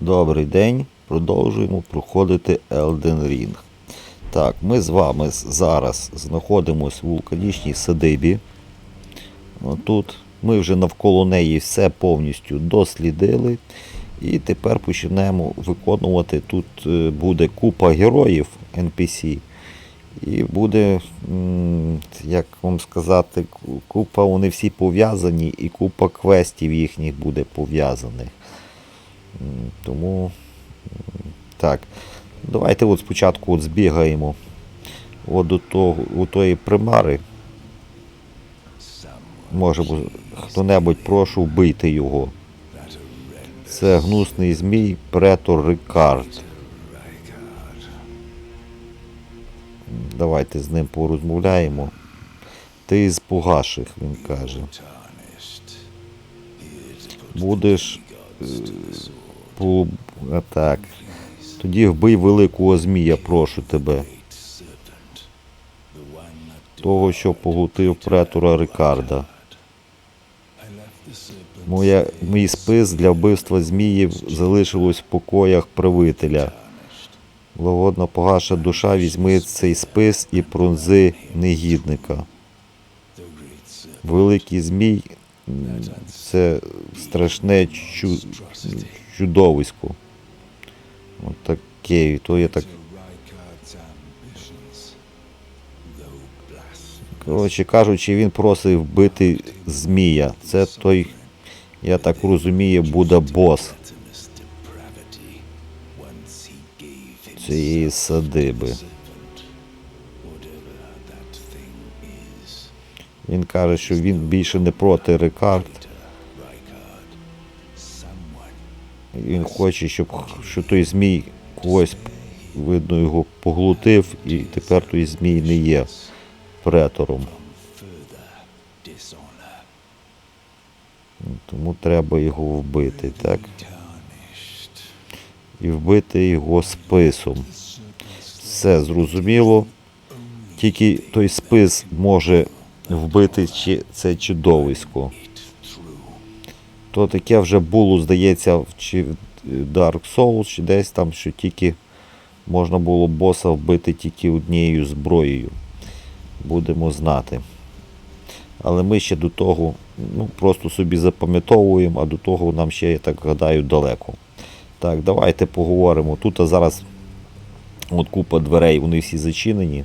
Добрий день. Продовжуємо проходити Elden Ring. Так, ми з вами зараз знаходимося в вулканічній садибі. Тут ми вже навколо неї все повністю дослідили. І тепер почнемо виконувати. Тут е, буде купа героїв NPC. І буде, як вам сказати, купа, вони всі пов'язані, і купа квестів їхніх буде пов'язаних. Тому так. Давайте от спочатку от збігаємо от до того, у тої примари. Може, бу- хто-небудь прошу вбити його. Це гнусний змій претор Рикард. Давайте з ним порозмовляємо. Ти з погаших, він каже. Будеш так. Тоді вбий великого змія, прошу тебе. Того, що поглутив претора Рикарда. Моя, мій спис для вбивства зміїв залишилось в покоях правителя. Благодна погаша душа візьми цей спис і пронзи негідника. Великий змій це страшне чу, чудовисько. От таке, то я так. Коротше кажучи, він просив вбити змія. Це той, я так розумію, буде бос цієї садиби. Він каже, що він більше не проти Рикард. Він хоче, щоб що той змій когось, видно, його поглутив, і тепер той змій не є претором. Тому треба його вбити, так? І вбити його списом. Все зрозуміло. Тільки той спис може вбити це чудовисько. То таке вже було, здається, чи в Dark Souls, чи десь там, що тільки можна було боса вбити тільки однією зброєю. Будемо знати. Але ми ще до того ну, просто собі запам'ятовуємо, а до того нам ще, я так гадаю, далеко. Так, давайте поговоримо. Тут а зараз от купа дверей, вони всі зачинені.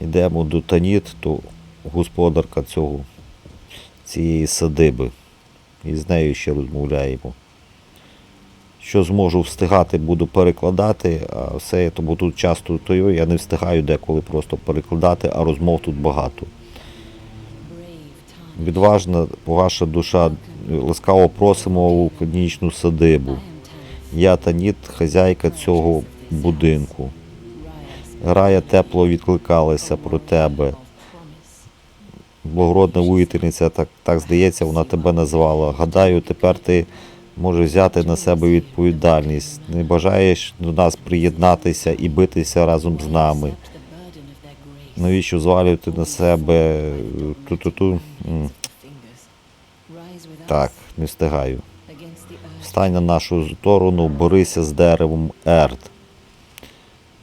Йдемо до Таніт, то господарка цього, цієї садиби. І з нею ще розмовляємо. Що зможу встигати, буду перекладати, а все, тому тут часто то я не встигаю деколи просто перекладати, а розмов тут багато. Відважна ваша душа, ласкаво просимо у вулканічну садибу. Я Таніт, хазяйка цього будинку. Грая тепло відкликалася про тебе. Благородна воїтельниця, так, так здається, вона тебе назвала. Гадаю, тепер ти можеш взяти на себе відповідальність. Не бажаєш до нас приєднатися і битися разом з нами. Навіщо звалювати на себе ту-ту-ту? Так, не встигаю. Встань на нашу сторону, борися з деревом Ерт.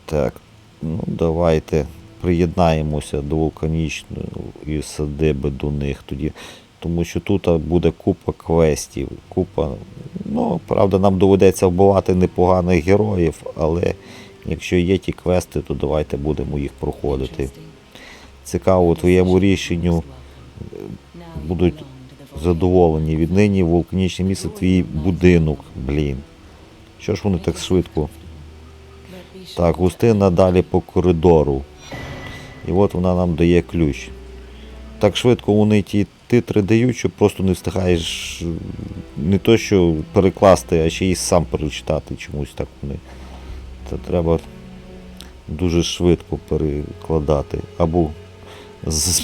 Так, ну давайте приєднаємося до вулканічної садиби до них тоді. Тому що тут буде купа квестів, купа. Ну, правда, нам доведеться вбивати непоганих героїв, але якщо є ті квести, то давайте будемо їх проходити. Цікаво, твоєму рішенню будуть задоволені. Віднині вулканічне місце твій будинок, блін. Що ж вони так швидко? Так, густина далі по коридору. І от вона нам дає ключ. Так швидко вони ті титри дають, що просто не встигаєш не то, що перекласти, а ще й сам перечитати чомусь так вони. Це треба дуже швидко перекладати. Або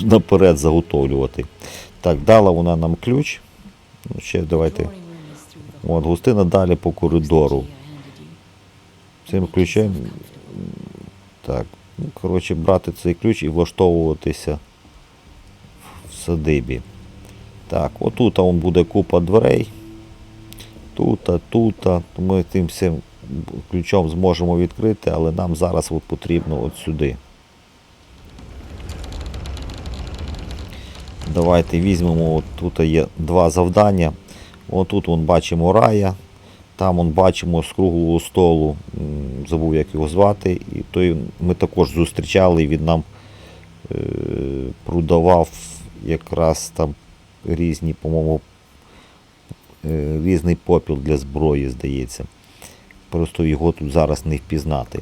наперед заготовлювати. Так, дала вона нам ключ. Ну, ще давайте. От, густина далі по коридору. Цим ключем. Так. Коротше, брати цей ключ і влаштовуватися в садибі. Так, отут он буде купа дверей. тут, тут. Ми тим всім ключом зможемо відкрити, але нам зараз от потрібно от сюди. Давайте візьмемо, от тут є два завдання. Отут бачимо рая, там вон бачимо з круглого столу, забув як його звати, і той ми також зустрічали, він нам е, продавав якраз там різні, по-моєму, е, різний попіл для зброї, здається. Просто його тут зараз не впізнати.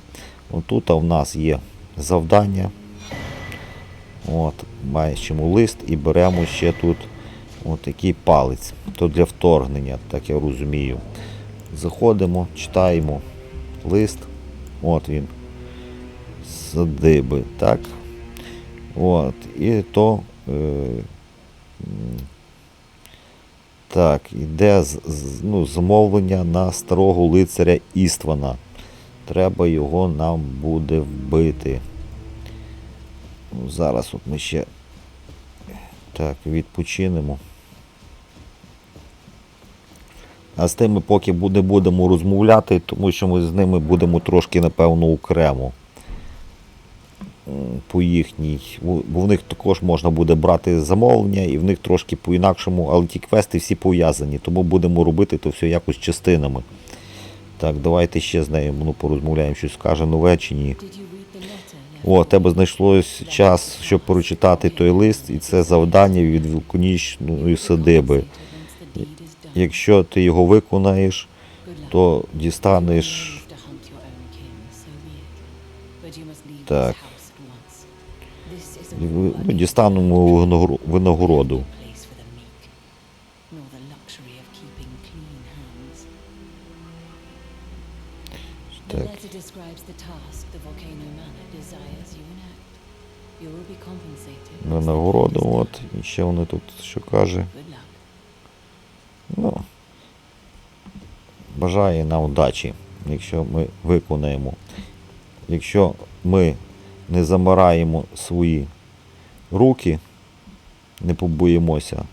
Отут у нас є завдання. От, бачимо лист і беремо ще тут от такий палець. То для вторгнення, так я розумію. Заходимо, читаємо лист. От він. Садиби, так. От. І то. Е, так, іде з, з- ну, замовлення на старого лицаря Іствана. Треба його нам буде вбити. Ну, Зараз от ми ще так, відпочинемо. А з тими поки буде, будемо розмовляти, тому що ми з ними будемо трошки, напевно, окремо. По їхній. Бо в них також можна буде брати замовлення, і в них трошки по-інакшому, але ті квести всі пов'язані, тому будемо робити то все якось частинами. Так, давайте ще з нею ну, порозмовляємо, щось скаже нове чи ні. О, тебе знайшлось час, щоб прочитати той лист, і це завдання від вулканічної садиби. Якщо ти його виконаєш, то дістанеш. Так. Ну, дістанемо винагороду. Так. Винагороду, от, і ще вони тут що каже. Ну, бажає нам удачі, якщо ми виконаємо. Якщо ми не замараємо свої руки, не побоїмося,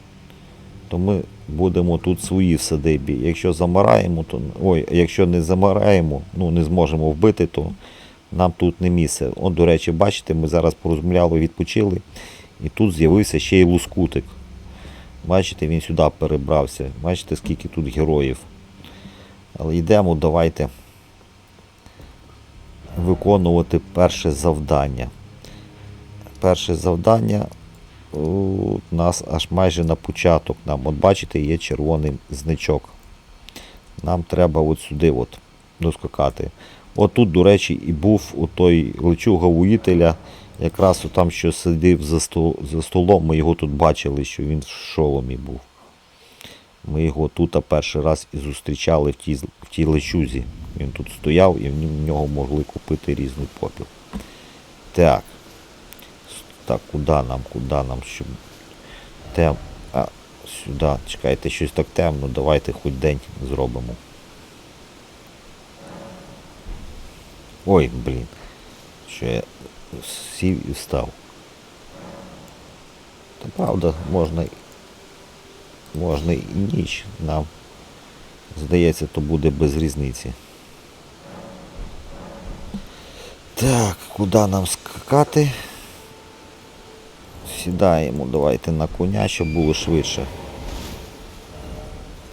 то ми будемо тут свої в садибі. Якщо замараємо, то ой, якщо не замараємо, ну не зможемо вбити, то нам тут не місце. От, до речі, бачите, ми зараз порозмовляли, відпочили, і тут з'явився ще й лускутик. Бачите, він сюди перебрався. Бачите, скільки тут героїв. Але йдемо, давайте виконувати перше завдання. Перше завдання у нас аж майже на початок. Нам, от бачите, є червоний значок. Нам треба от сюди от доскакати. От до речі, і був у той лечуга воїтеля, якраз там, що сидів за, стол, за столом, ми його тут бачили, що він в шоломі був. Ми його тут перший раз і зустрічали в тій, в тій лечузі. Він тут стояв і в нього могли купити різний попіл. Так. Так, куди нам, куди нам, щоб. Тем. А, сюди. Чекайте, щось так темно, давайте хоч день зробимо. Ой, блін. Що я сів і встав. Та правда, можна, можна і ніч. Нам, здається, то буде без різниці. Так, куди нам скакати? Сідаємо, давайте на коня, щоб було швидше.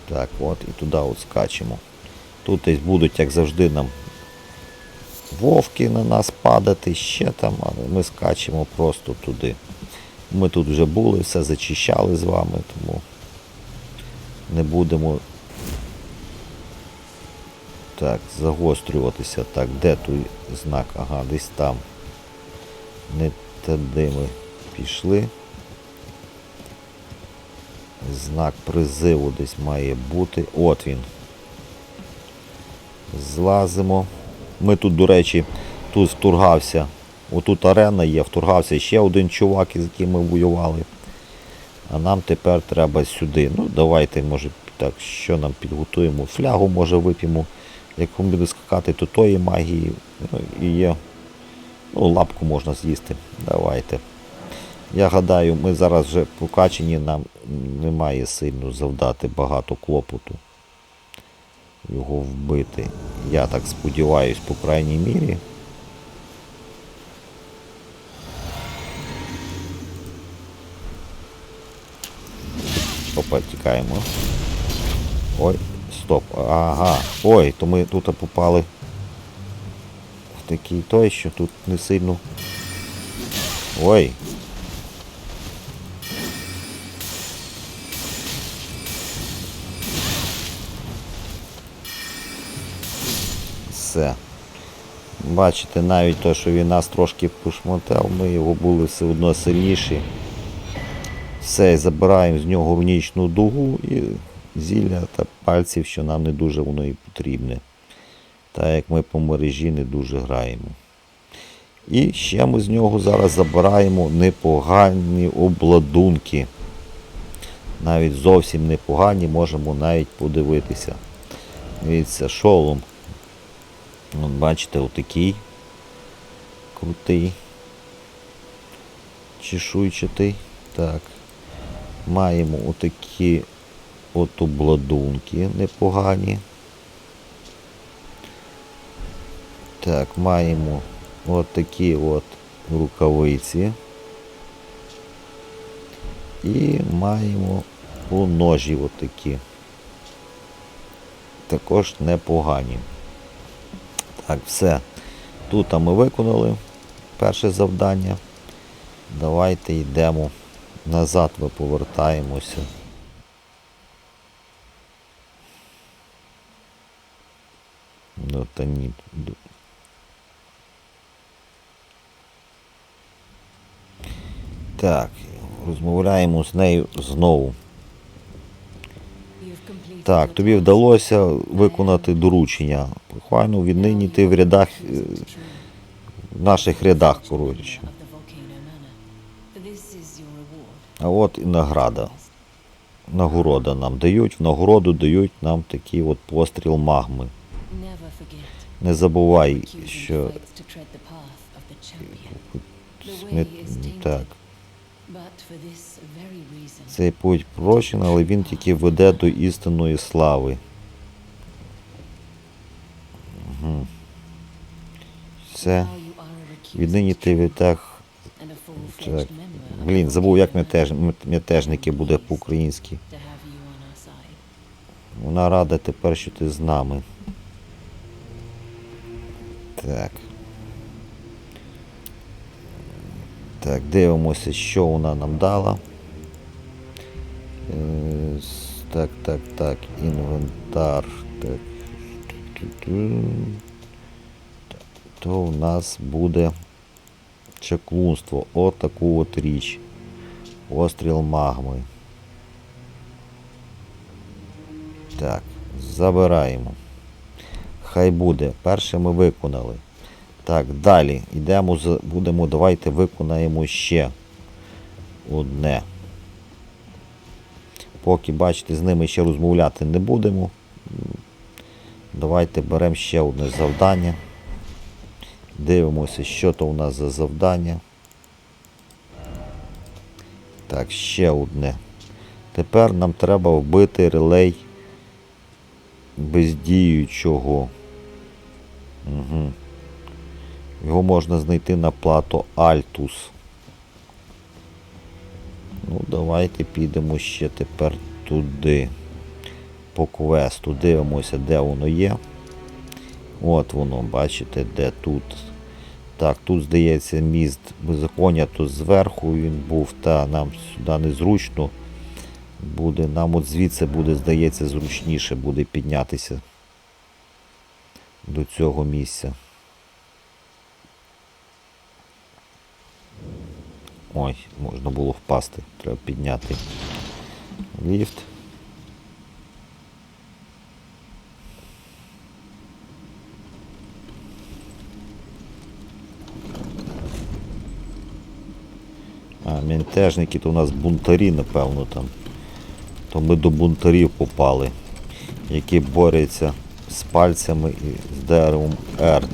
Так, от і туди от скачемо. Тут десь будуть, як завжди, нам вовки на нас падати, ще там, але ми скачемо просто туди. Ми тут вже були, все зачищали з вами, тому не будемо так, загострюватися. Так, де той знак? Ага, десь там. Не туди ми пішли. Знак призиву десь має бути. От він. Злазимо. Ми тут, до речі, тут вторгався. Отут арена є, вторгався ще один чувак, з яким ми воювали. А нам тепер треба сюди. Ну, давайте, може, так, що нам підготуємо. Флягу, може, вип'ємо. Як він буде скакати, то тої магії. Ну, і є. Ну, лапку можна з'їсти. Давайте. Я гадаю, ми зараз вже покачені, нам немає сильно завдати багато клопоту. Його вбити. Я так сподіваюсь, по крайній мірі. Опа, тікаємо. Ой, стоп. Ага. Ой, то ми тут попали в такий той, що тут не сильно. Ой. Все. Бачите, навіть то, що він нас трошки пошмотав, ми його були все одно сильніші. Все, забираємо з нього рунічну дугу і зілля та пальців, що нам не дуже воно і потрібне. Так як ми по мережі не дуже граємо. І ще ми з нього зараз забираємо непогані обладунки. Навіть зовсім непогані, можемо навіть подивитися. Дивіться, шолом. От бачите, отакий крутий. Чешуйчатий. Так. Маємо отакі от обладунки непогані. Так, маємо от такі от рукавиці. І маємо у ножі отакі. Також непогані. Так, все. Тут ми виконали перше завдання. Давайте йдемо назад, ми повертаємося. До Тані. до- Так, розмовляємо з нею знову. Так, тобі вдалося виконати доручення. Буквально віднині ти в рядах, е, в наших рядах, коротше. А от і награда. Нагорода нам дають, в нагороду дають нам такий от постріл магми. Не забувай, що is tainted. так, цей путь прощений, але він тільки веде до істинної слави. Угу. Все. Віднині ти в рядах. and a full-fledged Так. Блін, забув, як мятеж, мятежники буде по-українськи. Вона рада тепер, що ти з нами. Так. Так, дивимося, що вона нам дала. Е, Так, так, так, інвентар. Так. То у нас буде чаклунство. Отаку от річ. Остріл магми. Так, забираємо. Хай буде. Перше ми виконали. Так, далі йдемо, будемо, давайте виконаємо ще одне. Поки, бачите, з ними ще розмовляти не будемо. Давайте беремо ще одне завдання. Дивимося, що то у нас за завдання. Так, ще одне. Тепер нам треба вбити релей бездіючого. Його можна знайти на плато Альтус. Ну, давайте підемо ще тепер туди. По квесту. Дивимося, де воно є. От воно, бачите, де тут. Так, тут, здається, міст беззаконня, то зверху він був, та нам сюди незручно буде. Нам от звідси буде, здається, зручніше буде піднятися до цього місця. Ой, можна було впасти. Треба підняти ліфт. А, мінтежники то у нас бунтарі, напевно, там. То ми до бунтарів попали, які борються з пальцями і з деревом ерт.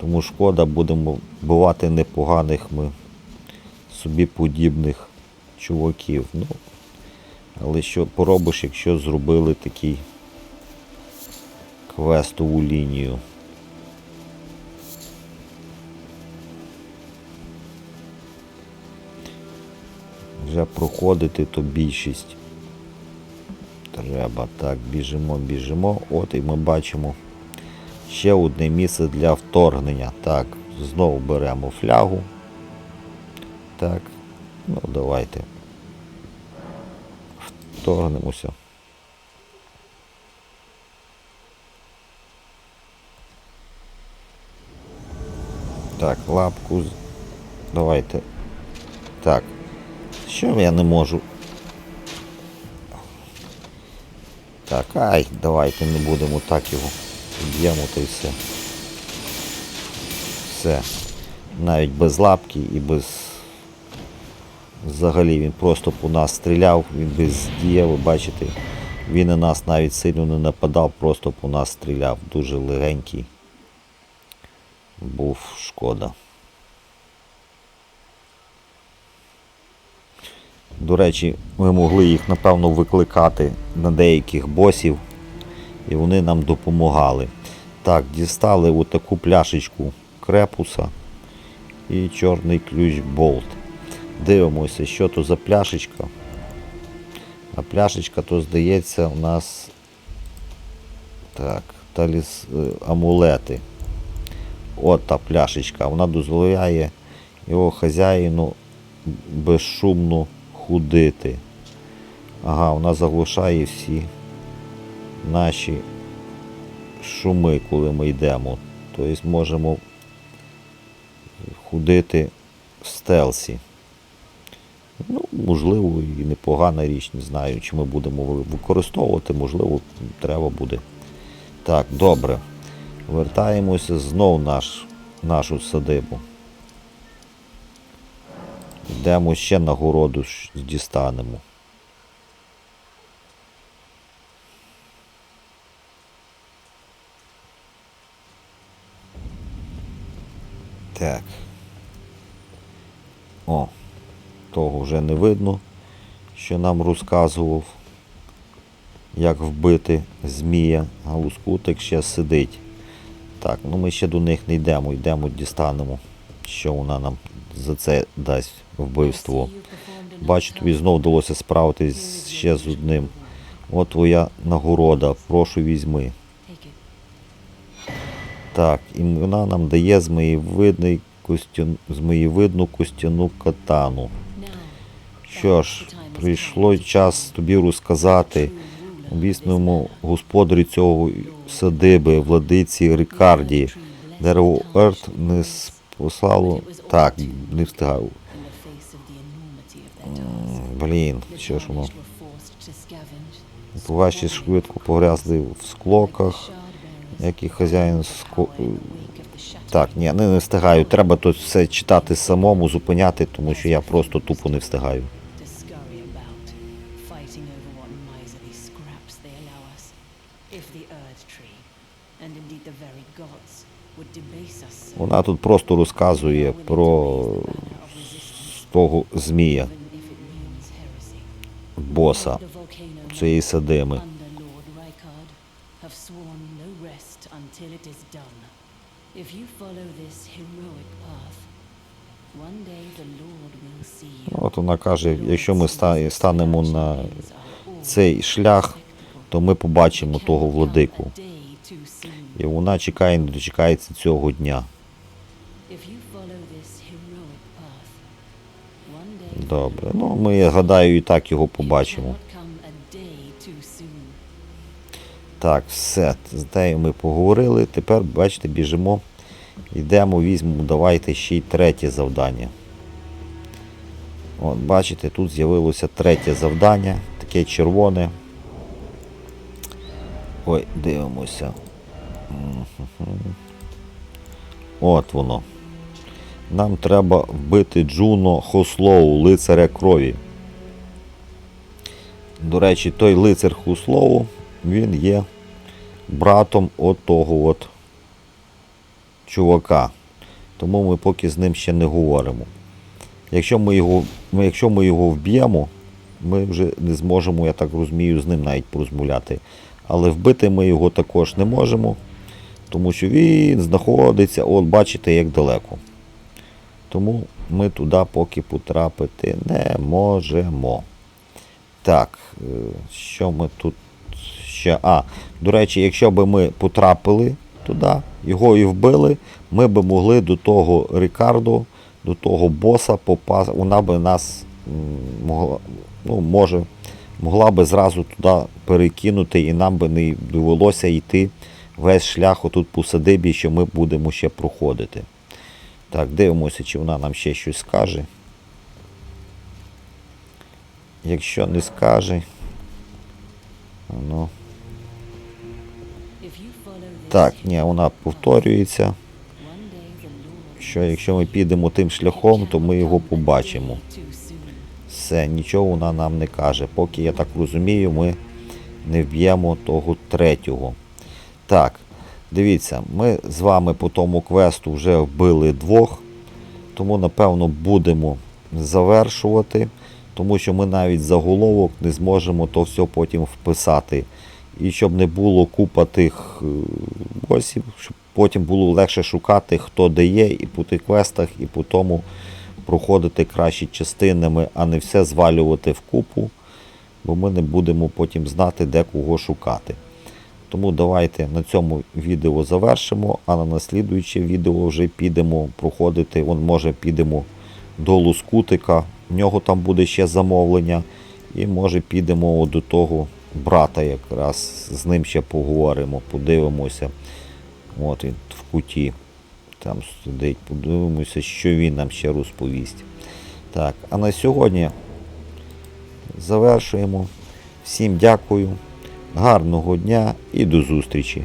Тому шкода, будемо вбивати непоганих ми собі подібних чуваків. Ну, але що поробиш, якщо зробили такий квестову лінію. Вже проходити то більшість. Треба. Так, біжимо, біжимо. От і ми бачимо ще одне місце для вторгнення. Так, знову беремо флягу. Так, ну давайте. Вторгнемося. Так, лапку. Давайте. Так. Що я не можу? Так, ай, давайте не будемо так його. Б'ємо та й все. Все. Навіть без лапки і без. Взагалі він просто по нас стріляв, він без діє, ви бачите. Він на нас навіть сильно не нападав, просто по нас стріляв. Дуже легенький. Був шкода. До речі, ми могли їх, напевно, викликати на деяких босів, і вони нам допомагали. Так, дістали отаку пляшечку крепуса і чорний ключ болт. Дивимося, що то за пляшечка. А пляшечка, то здається, у нас так, таліс, е, амулети. От та пляшечка. Вона дозволяє його хазяїну безшумно худити. Ага, вона заглушає всі наші шуми, коли ми йдемо. Тобто можемо худити в стелсі. Ну, можливо, і непогана річ, не знаю, чи ми будемо використовувати, можливо, треба буде. Так, добре. Вертаємося знов наш, нашу садибу. Йдемо ще нагороду дістанемо. Так. О, того вже не видно, що нам розказував, як вбити змія, а лускутик ще сидить. Так, ну ми ще до них не йдемо, йдемо, дістанемо, що вона нам за це дасть вбивство. Бачу, тобі знов вдалося справитись ще з одним. От твоя нагорода, прошу візьми. Так, і вона нам дає змієвидний костюм, змієвидну костяну катану. Що ж, прийшло час тобі розказати обісному господарю цього садиби, владиці Рикарді. Дерево Ерт не спослало. Так, не встигав. Блін, що ж воно. Ваші швидко погрязли в склоках, як і хазяїн ско... Так, ні, не, не встигаю. Треба тут все читати самому, зупиняти, тому що я просто тупо не встигаю. Вона тут просто розказує про того змія, боса цієї садими. If you follow this heroic path, one day the Lord will see you. От вона каже, якщо ми станемо на цей шлях, то ми побачимо того владику. І вона чекає, не дочекається цього дня. Добре, ну ми, гадаю, і так його побачимо. Так, все, з нею ми поговорили. Тепер, бачите, біжимо. Йдемо, візьмемо, давайте ще й третє завдання. От, бачите, тут з'явилося третє завдання, таке червоне. Ой, дивимося. От воно. Нам треба вбити Джуно Хослоу, лицаря крові. До речі, той лицар Хуслоу, він є братом от того от чувака. Тому ми поки з ним ще не говоримо. Якщо ми його, ми, якщо ми його вб'ємо, ми вже не зможемо, я так розумію, з ним навіть порозмовляти. Але вбити ми його також не можемо, тому що він знаходиться, от бачите, як далеко. Тому ми туди поки потрапити не можемо. Так, е, що ми тут ще. А, до речі, якщо б ми потрапили туди, його і вбили, ми б могли до того Рікардо, до того боса попасти. Вона би нас могла, ну, може, могла би зразу туди перекинути, і нам би не довелося йти весь шлях отут по садибі, що ми будемо ще проходити. Так, дивимося, чи вона нам ще щось скаже. Якщо не скаже. Ну, так, ні, вона повторюється. Що якщо ми підемо тим шляхом, то ми його побачимо. Все, нічого вона нам не каже. Поки я так розумію, ми не вб'ємо того третього. Так, дивіться, ми з вами по тому квесту вже вбили двох, тому напевно будемо завершувати, тому що ми навіть заголовок не зможемо то все потім вписати. І щоб не було купа тих е, босів, щоб потім було легше шукати, хто де є, і по тих квестах, і по тому проходити кращі частинами, а не все звалювати в купу, бо ми не будемо потім знати, де кого шукати. Тому давайте на цьому відео завершимо, а на наслідуюче відео вже підемо проходити. Вон, може, підемо до Лускутика, в нього там буде ще замовлення. І може підемо до того брата якраз з ним ще поговоримо, подивимося. От він в куті там сидить, подивимося, що він нам ще розповість. Так, а на сьогодні завершуємо. Всім дякую, гарного дня і до зустрічі!